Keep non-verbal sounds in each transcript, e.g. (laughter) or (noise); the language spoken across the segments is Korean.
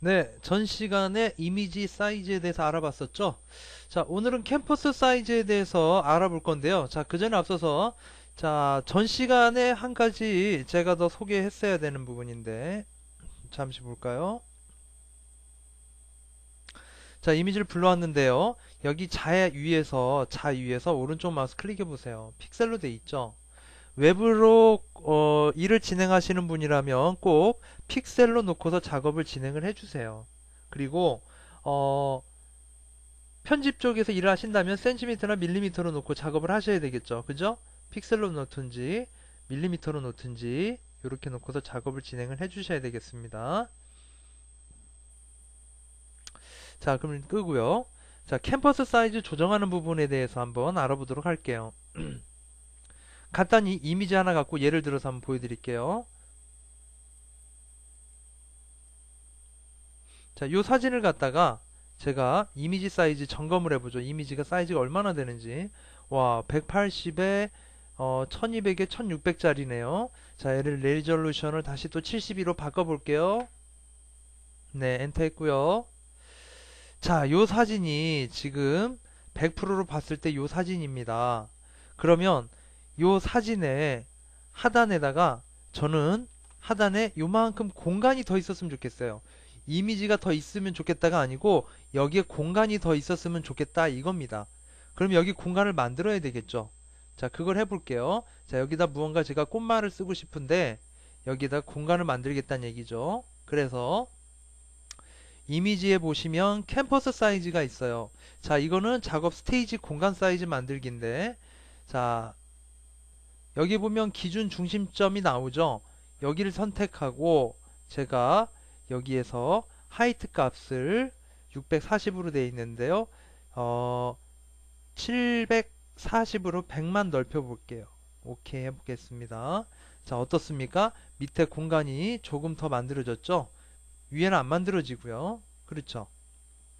네, 전 시간에 이미지 사이즈에 대해서 알아봤었죠? 자, 오늘은 캠퍼스 사이즈에 대해서 알아볼 건데요. 자, 그 전에 앞서서, 자, 전 시간에 한 가지 제가 더 소개했어야 되는 부분인데, 잠시 볼까요? 자, 이미지를 불러왔는데요. 여기 자 위에서, 자 위에서 오른쪽 마우스 클릭해 보세요. 픽셀로 돼 있죠? 외부로 어, 일을 진행하시는 분이라면 꼭 픽셀로 놓고서 작업을 진행을 해주세요. 그리고 어, 편집 쪽에서 일을 하신다면 센티미터나 밀리미터로 놓고 작업을 하셔야 되겠죠. 그죠? 픽셀로 놓든지 밀리미터로 놓든지 이렇게 놓고서 작업을 진행을 해주셔야 되겠습니다. 자, 그럼 끄고요. 자, 캠퍼스 사이즈 조정하는 부분에 대해서 한번 알아보도록 할게요. (clears throat) 간단히 이미지 하나 갖고 예를 들어서 한번 보여드릴게요. 자, 요 사진을 갖다가 제가 이미지 사이즈 점검을 해보죠. 이미지가 사이즈가 얼마나 되는지. 와, 180에 어, 1200에 1600짜리네요. 자, 얘를 레리졸루션을 다시 또 72로 바꿔볼게요. 네, 엔터 했고요. 자, 요 사진이 지금 100%로 봤을 때 요 사진입니다. 그러면 요 사진의 하단에다가 저는 하단에 요만큼 공간이 더 있었으면 좋겠어요. 이미지가 더 있으면 좋겠다가 아니고 여기에 공간이 더 있었으면 좋겠다 이겁니다. 그럼 여기 공간을 만들어야 되겠죠. 자, 그걸 해볼게요. 자, 여기다 무언가 제가 꽃말을 쓰고 싶은데 여기다 공간을 만들겠다는 얘기죠. 그래서 이미지에 보시면 캠퍼스 사이즈가 있어요. 자, 이거는 작업 스테이지 공간 사이즈 만들기인데 자, 여기 보면 기준 중심점이 나오죠. 여기를 선택하고 제가 여기에서 하이트 값을 640으로 되어 있는데요. 어, 740으로 100만 넓혀 볼게요. 오케이 해보겠습니다. 자 어떻습니까? 밑에 공간이 조금 더 만들어졌죠? 위에는 안 만들어지고요. 그렇죠?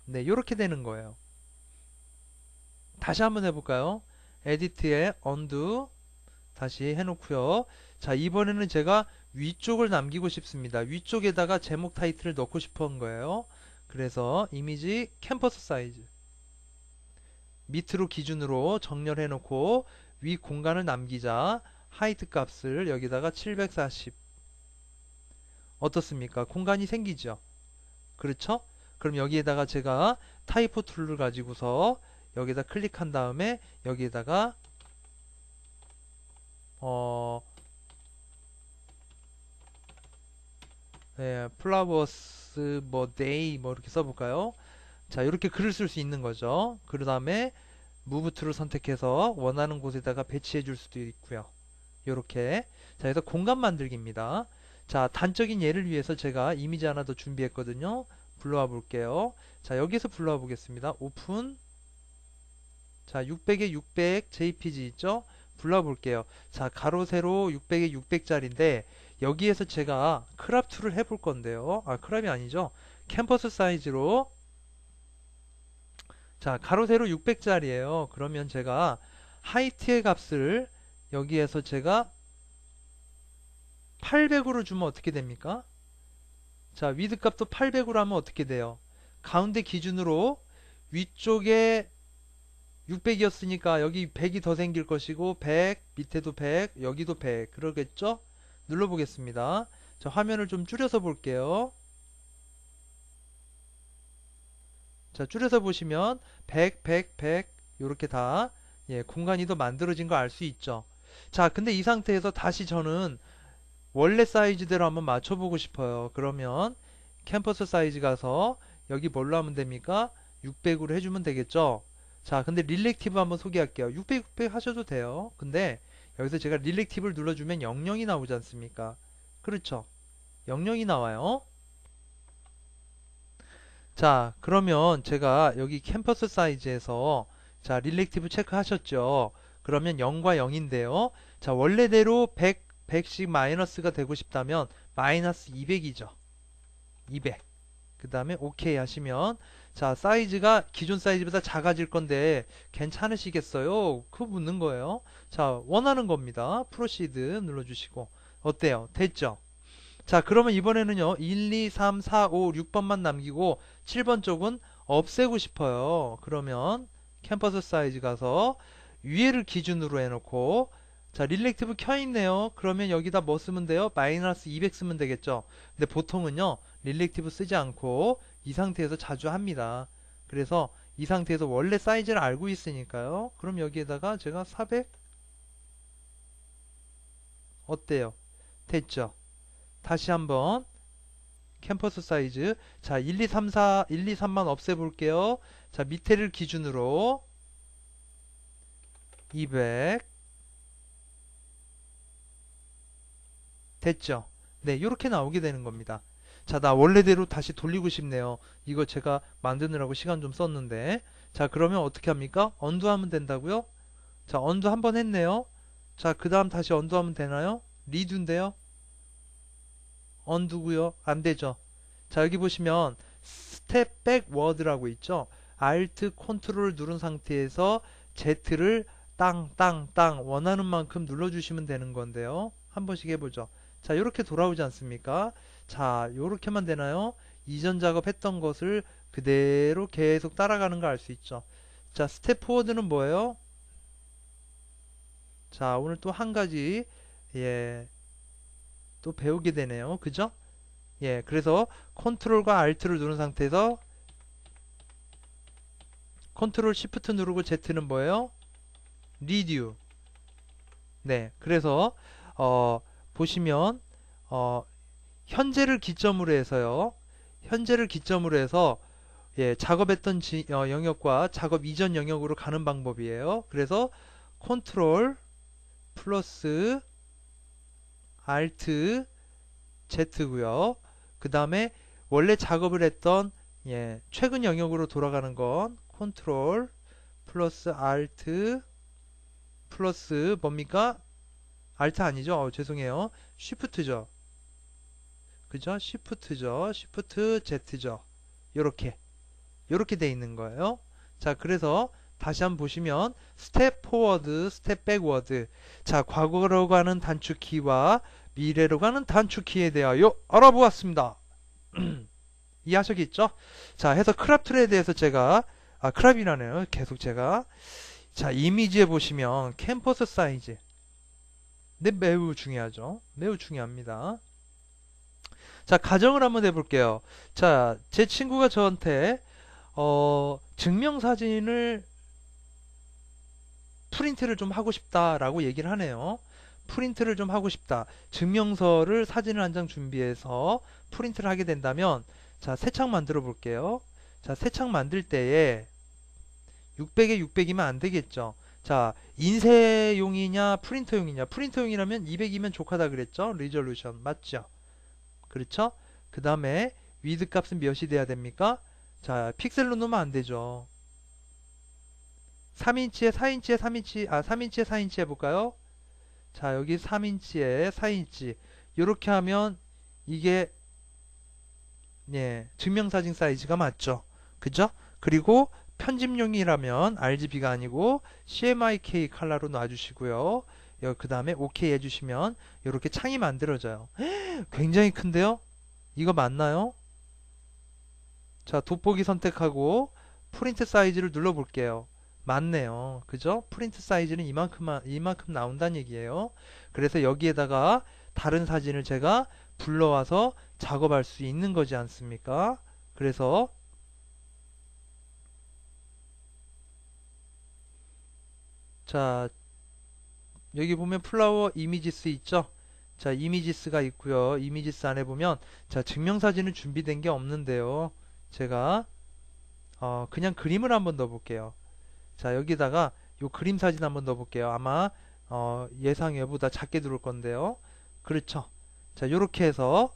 네, 이렇게 되는 거예요. 다시 한번 해볼까요? 에디트에 undo 다시 해놓고요. 자 이번에는 제가 위쪽을 남기고 싶습니다. 위쪽에다가 제목 타이틀을 넣고 싶은 거예요. 그래서 이미지 캠퍼스 사이즈 밑으로 기준으로 정렬해 놓고 위 공간을 남기자 하이트 값을 여기다가 740 어떻습니까? 공간이 생기죠? 그렇죠? 그럼 여기에다가 제가 타이포 툴을 가지고서 여기다 클릭한 다음에 여기에다가 어, 네, 플라워스 뭐 데이 뭐 이렇게 써볼까요? 자 이렇게 글을 쓸 수 있는 거죠. 그 다음에 무브 툴을 선택해서 원하는 곳에다가 배치해 줄 수도 있고요. 이렇게 자 그래서 공간 만들기입니다. 자 단적인 예를 위해서 제가 이미지 하나 더 준비했거든요. 불러와 볼게요. 자 여기서 불러와 보겠습니다. 오픈 자 600에 600 JPG 있죠? 불러볼게요. 자, 가로, 세로 600에 600짜리인데 여기에서 제가 크랍 툴을 해볼 건데요. 아, 크랍이 아니죠. 캠퍼스 사이즈로 자, 가로, 세로 600짜리예요. 그러면 제가 하이트의 값을 여기에서 제가 800으로 주면 어떻게 됩니까? 자, 위드 값도 800으로 하면 어떻게 돼요? 가운데 기준으로 위쪽에 600이었으니까 여기 100이 더 생길 것이고 100 밑에도 100 여기도 100 그러겠죠? 눌러보겠습니다. 자 화면을 좀 줄여서 볼게요. 자 줄여서 보시면 100 100 100 이렇게 다 예, 공간이 더 만들어진 거 알 수 있죠. 자 근데 이 상태에서 다시 저는 원래 사이즈대로 한번 맞춰보고 싶어요. 그러면 캠퍼스 사이즈 가서 여기 뭘로 하면 됩니까? 600으로 해주면 되겠죠? 자, 근데 릴렉티브 한번 소개할게요. 600, 600 하셔도 돼요. 근데 여기서 제가 릴렉티브를 눌러주면 00이 나오지 않습니까? 그렇죠. 00이 나와요. 자, 그러면 제가 여기 캠퍼스 사이즈에서 자, 릴렉티브 체크하셨죠? 그러면 0과 0인데요. 자, 원래대로 100, 100씩 마이너스가 되고 싶다면 마이너스 200이죠. 200. 그 다음에 오케이 하시면 자, 사이즈가 기존 사이즈보다 작아질 건데 괜찮으시겠어요? 그 묻는 거예요. 자, 원하는 겁니다. 프로시드 눌러주시고 어때요? 됐죠? 자, 그러면 이번에는요. 1, 2, 3, 4, 5, 6번만 남기고 7번 쪽은 없애고 싶어요. 그러면 캠퍼스 사이즈 가서 위에를 기준으로 해놓고 자, 릴렉티브 켜있네요. 그러면 여기다 뭐 쓰면 돼요? 마이너스 200 쓰면 되겠죠. 근데 보통은요. 릴렉티브 쓰지 않고 이 상태에서 자주 합니다. 그래서 이 상태에서 원래 사이즈를 알고 있으니까요. 그럼 여기에다가 제가 400 어때요? 됐죠? 다시 한번 캠퍼스 사이즈 자 1, 2, 3, 4 1, 2, 3만 없애볼게요 자 밑에를 기준으로 200 됐죠 네 이렇게 나오게 되는 겁니다 자 나 원래대로 다시 돌리고 싶네요 이거 제가 만드느라고 시간 좀 썼는데 자 그러면 어떻게 합니까 언두 하면 된다고요 자 언두 한 번 했네요 자 그 다음 다시 언두 하면 되나요 리두인데요 언두고요. 안 되죠. 자, 여기 보시면 스텝 백 워드라고 있죠. Alt 컨트롤 누른 상태에서 Z를 땅, 땅, 땅 원하는 만큼 눌러주시면 되는 건데요. 한 번씩 해보죠. 자, 이렇게 돌아오지 않습니까? 자, 이렇게만 되나요? 이전 작업했던 것을 그대로 계속 따라가는 거알수 있죠. 자, 스텝 포워드는 뭐예요? 자, 오늘 또 한 가지, 예, 또 배우게 되네요. 그죠? 예, 그래서 컨트롤과 알트를 누른 상태에서 컨트롤 시프트 누르고 Z는 뭐예요? 리듀. 네, 그래서 어, 보시면 어, 현재를 기점으로 해서요. 현재를 기점으로 해서 예, 작업했던 지, 어, 영역과 작업 이전 영역으로 가는 방법이에요. 그래서 컨트롤 플러스 Alt Z고요. 그 다음에 원래 작업을 했던 예, 최근 영역으로 돌아가는 건 컨트롤 플러스 Alt 플러스 뭡니까? Alt 아니죠? 어, 죄송해요. Shift죠. 그죠? Shift죠. Shift Z죠. 요렇게 요렇게 돼 있는 거예요. 자, 그래서 다시 한번 보시면 스텝 포워드, 스텝 백워드. 자, 과거로 가는 단축키와 미래로 가는 단축키에 대하여 알아보았습니다. (clears throat) 이해하셨겠죠? 자, 해서 크랍툴에 대해서 제가 아, 크랍이라네요. 계속 제가 자, 이미지에 보시면 캠퍼스 사이즈. 네, 매우 중요하죠. 매우 중요합니다. 자, 가정을 한번 해볼게요. 자, 제 친구가 저한테 어, 증명사진을 프린트를 좀 하고 싶다라고 얘기를 하네요. 프린트를 좀 하고 싶다. 증명서를 사진을 한 장 준비해서 프린트를 하게 된다면 자, 새 창 만들어 볼게요. 자, 새 창 만들 때에 600에 600이면 안 되겠죠. 자, 인쇄용이냐 프린터용이냐. 프린터용이라면 200이면 족하다 그랬죠. 리졸루션 맞죠? 그렇죠? 그 다음에 위드 값은 몇이 돼야 됩니까? 자, 픽셀로 넣으면 안 되죠. 3인치에 4인치에 3인치 아 3인치에 4인치 해볼까요? 자 여기 3인치에 4인치 이렇게 하면 이게 예 증명사진 사이즈가 맞죠 그죠? 그리고 편집용이라면 RGB가 아니고 CMYK 컬러로 놔주시고요 그 다음에 OK 해주시면 이렇게 창이 만들어져요 굉장히 큰데요? 이거 맞나요? 자 돋보기 선택하고 프린트 사이즈를 눌러 볼게요 맞네요. 그죠? 프린트 사이즈는 이만큼, 이만큼 나온다는 얘기예요. 그래서 여기에다가 다른 사진을 제가 불러와서 작업할 수 있는 거지 않습니까? 그래서 자 여기 보면 플라워 이미지스 있죠? 자 이미지스가 있고요. 이미지스 안에 보면 자 증명사진은 준비된 게 없는데요. 제가 어, 그냥 그림을 한번 넣어 볼게요. 자 여기다가 요 그림 사진 한번 넣어 볼게요. 아마 어, 예상 외보다 작게 들어올 건데요. 그렇죠. 자 요렇게 해서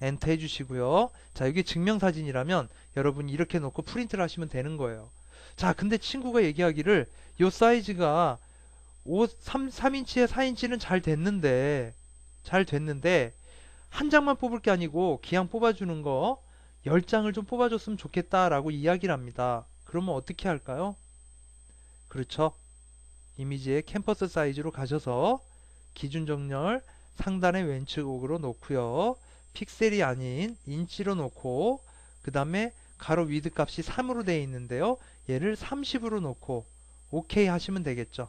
엔터 해주시고요. 자 여기 증명사진이라면 여러분이 이렇게 놓고 프린트를 하시면 되는 거예요. 자 근데 친구가 얘기하기를 요 사이즈가 5, 3, 3인치에 4인치는 잘 됐는데 잘 됐는데 한 장만 뽑을 게 아니고 기왕 뽑아주는 거 10장을 좀 뽑아줬으면 좋겠다 라고 이야기를 합니다. 그러면 어떻게 할까요? 그렇죠. 이미지의 캠퍼스 사이즈로 가셔서 기준 정렬 상단의 왼측 옥으로 놓고요. 픽셀이 아닌 인치로 놓고 그 다음에 가로 위드 값이 3으로 되어 있는데요. 얘를 30으로 놓고 오케이 하시면 되겠죠.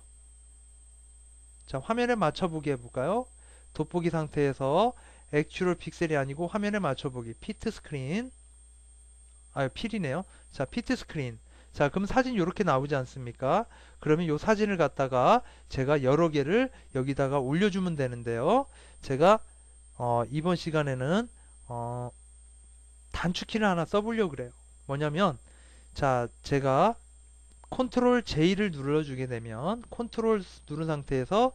자, 화면에 맞춰보기 해볼까요? 돋보기 상태에서 액츄럴 픽셀이 아니고 화면에 맞춰보기 피트 스크린 아 필이네요. 자, 피트 스크린 자, 그럼 사진 이렇게 나오지 않습니까? 그러면 이 사진을 갖다가 제가 여러 개를 여기다가 올려주면 되는데요. 제가 어, 이번 시간에는 어, 단축키를 하나 써보려고 그래요. 뭐냐면 자, 제가 컨트롤 J를 눌러주게 되면 컨트롤 누른 상태에서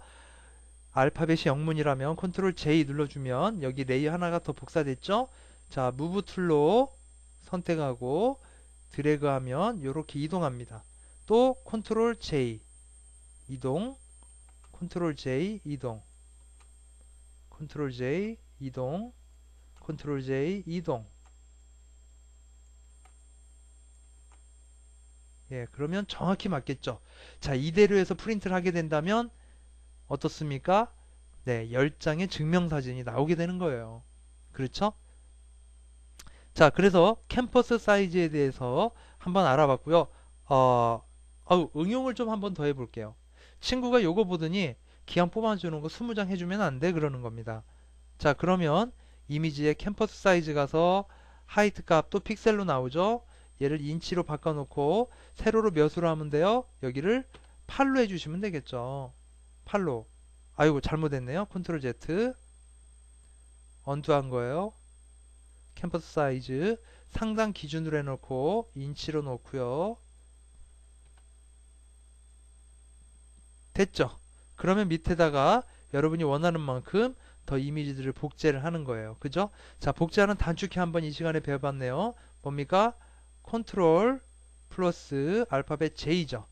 알파벳이 영문이라면 컨트롤 J 눌러주면 여기 레이어 하나가 더 복사됐죠? 자, 무브 툴로 선택하고 드래그하면 이렇게 이동합니다. 또 컨트롤 J 이동 컨트롤 J 이동 컨트롤 J 이동 컨트롤 J 이동 예, 그러면 정확히 맞겠죠. 자, 이대로 해서 프린트를 하게 된다면 어떻습니까? 네, 10장의 증명사진이 나오게 되는 거예요. 그렇죠? 자, 그래서 캠퍼스 사이즈에 대해서 한번 알아봤고요. 어, 어, 응용을 좀 한번 더 해볼게요. 친구가 요거 보더니 기왕 뽑아주는 거 20장 해주면 안 돼 그러는 겁니다. 자, 그러면 이미지에 캠퍼스 사이즈 가서 하이트 값또 픽셀로 나오죠. 얘를 인치로 바꿔놓고 세로로 몇으로 하면 돼요? 여기를 8로 해주시면 되겠죠. 8로. 아이고 잘못했네요. 컨트롤 Z 언두한 거예요. 캠퍼스 사이즈 상단 기준으로 해놓고 인치로 놓고요. 됐죠? 그러면 밑에다가 여러분이 원하는 만큼 더 이미지들을 복제를 하는 거예요. 그죠? 자, 복제하는 단축키 한번 이 시간에 배워봤네요. 뭡니까? 컨트롤 플러스 알파벳 J죠.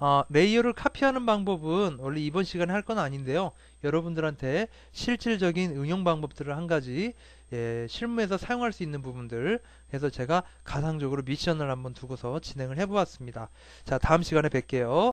어, 레이어를 카피하는 방법은 원래 이번 시간에 할 건 아닌데요. 여러분들한테 실질적인 응용 방법들을 한 가지 예, 실무에서 사용할 수 있는 부분들 그래서 제가 가상적으로 미션을 한번 두고서 진행을 해보았습니다. 자 다음 시간에 뵐게요.